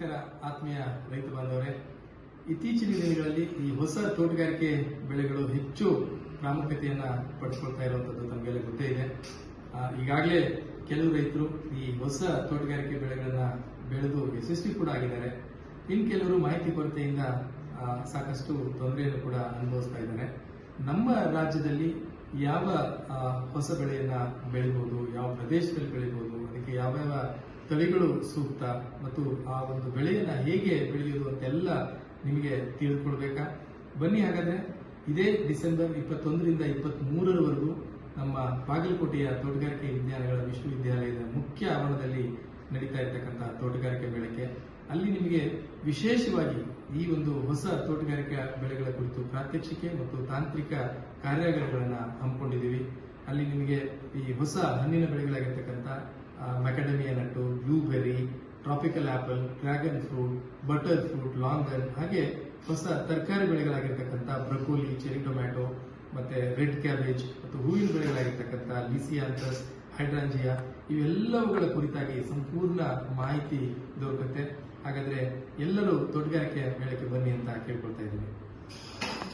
ನಮಸ್ಕಾರ, ಆತ್ಮೀಯ ರೈತ ಬಾಂಧವರೇ. ಇತ್ತೀಚಿನ ದಿನಗಳಲ್ಲಿ ಈ ಹೊಸ ತೋಟಗಾರಿಕೆ ಬೆಳೆಗಳು ಹೆಚ್ಚು ಪ್ರಾಮುಖ್ಯತೆಯನ್ನು ಪಡಿಸ್ಕೊಳ್ತಾ ಇರುವಂತದ್ದು ತಮಗೆಲ್ಲ ಗೊತ್ತೇ ಇದೆ. ಈಗಾಗಲೇ ಕೆಲವು ರೈತರು ಈ ಹೊಸ ತೋಟಗಾರಿಕೆ ಬೆಳೆಗಳನ್ನ ಬೆಳೆದು ಯಶಸ್ವಿ ಕೂಡ ಆಗಿದ್ದಾರೆ. ಇನ್ನು ಕೆಲವರು ಮಾಹಿತಿ ಕೊರತೆಯಿಂದ ಸಾಕಷ್ಟು ತೊಂದರೆಯನ್ನು ಕೂಡ ಅನುಭವಿಸ್ತಾ ಇದ್ದಾರೆ. ನಮ್ಮ ರಾಜ್ಯದಲ್ಲಿ ಯಾವ ಹೊಸ ಬೆಳೆಯನ್ನ ಬೆಳಿಬಹುದು ಯಾವ ಪ್ರದೇಶದಲ್ಲಿ ಬೆಳಿಬಹುದು ಅದಕ್ಕೆ ಯಾವ್ಯಾವ ಯಾವ ತಳಿಗಳು ಸೂಕ್ತ ಮತ್ತು ಆ ಒಂದು ಬೆಳೆಯನ್ನ ಹೇಗೆ ಬೆಳೆಯುವುದು ಅಂತೆಲ್ಲ ನಿಮಗೆ ತಿಳಿದುಕೊಳ್ಬೇಕಾ ಬನ್ನಿ ಹಾಗಾದ್ರೆ ಇದೇ ಡಿಸೆಂಬರ್ ಇಪ್ಪತ್ತೊಂದರಿಂದ ಇಪ್ಪತ್ತ್ ಮೂರರವರೆಗೂ ನಮ್ಮ ಬಾಗಲಕೋಟೆಯ ತೋಟಗಾರಿಕೆ ವಿಜ್ಞಾನಗಳ ವಿಶ್ವವಿದ್ಯಾಲಯದ ಮುಖ್ಯ ಆವರಣದಲ್ಲಿ ನಡೀತಾ ಇರ್ತಕ್ಕಂಥ ತೋಟಗಾರಿಕೆ ಬೆಳಕೆ ಅಲ್ಲಿ ನಿಮಗೆ ವಿಶೇಷವಾಗಿ ಈ ಒಂದು ಹೊಸ ತೋಟಗಾರಿಕೆ ಬೆಳೆಗಳ ಕುರಿತು ಪ್ರಾತ್ಯಕ್ಷಿಕೆ ಮತ್ತು ತಾಂತ್ರಿಕ ಕಾರ್ಯಾಗಾರಗಳನ್ನು ಹಮ್ಮಿಕೊಂಡಿದ್ದೀವಿ. ಅಲ್ಲಿ ನಿಮಗೆ ಈ ಹೊಸ ಹಣ್ಣಿನ ಬೆಳೆಗಳಾಗಿರ್ತಕ್ಕಂಥ macadamia nut blueberry tropical apple dragon fruit butter fruit longan ಹಾಗೆ ಹೊಸ ತರಕಾರಿ ಬೆಳೆಗಳಾಗಿರ್ತಕ್ಕಂಥ ಬ್ರಕೋಲಿ ಚೆರಿ ಟೊಮ್ಯಾಟೊ ಮತ್ತೆ ರೆಡ್ ಕ್ಯಾಬೇಜ್ ಮತ್ತು ಹೂವಿನ ಬೆಳೆಗಳಾಗಿರ್ತಕ್ಕಂಥ ಲಿಸಿಯಾಂಥಸ್ ಹೈಡ್ರಾಂಜಿಯಾ ಇವೆಲ್ಲವುಗಳ ಕುರಿತಾಗಿ ಸಂಪೂರ್ಣ ಮಾಹಿತಿ ದೊರಕುತ್ತೆ. ಹಾಗಾದ್ರೆ ಎಲ್ಲರೂ ತೋಟಗಾರಿಕೆ ಮೇಳಕ್ಕೆ ಬನ್ನಿ ಅಂತ ಕೇಳ್ಕೊಳ್ತಾ ಇದ್ದೀನಿ.